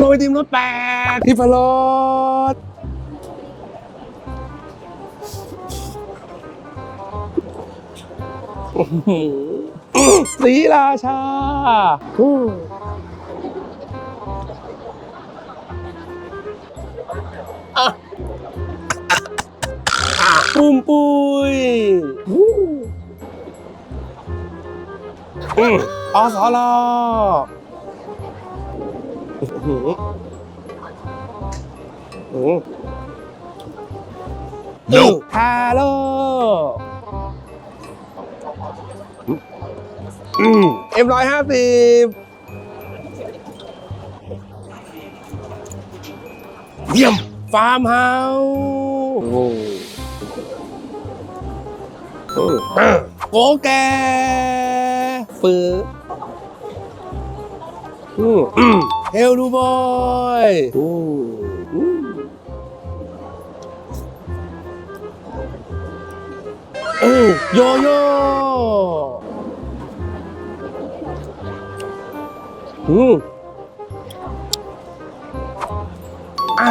โรยติมรถแปดทิฟรสอื้อหือสีราชาปุ้มปุยอู้อืมอสลอื้อ หืออืม Nope ฮัลโหลอืมเอ็มร้อยห้าสิบเยี่ยม ฟาร์มเฮาส์โอ้อืมอะโกแกฟืออืมอืม เอลดูบอยโอ้โยโย่อืมอะ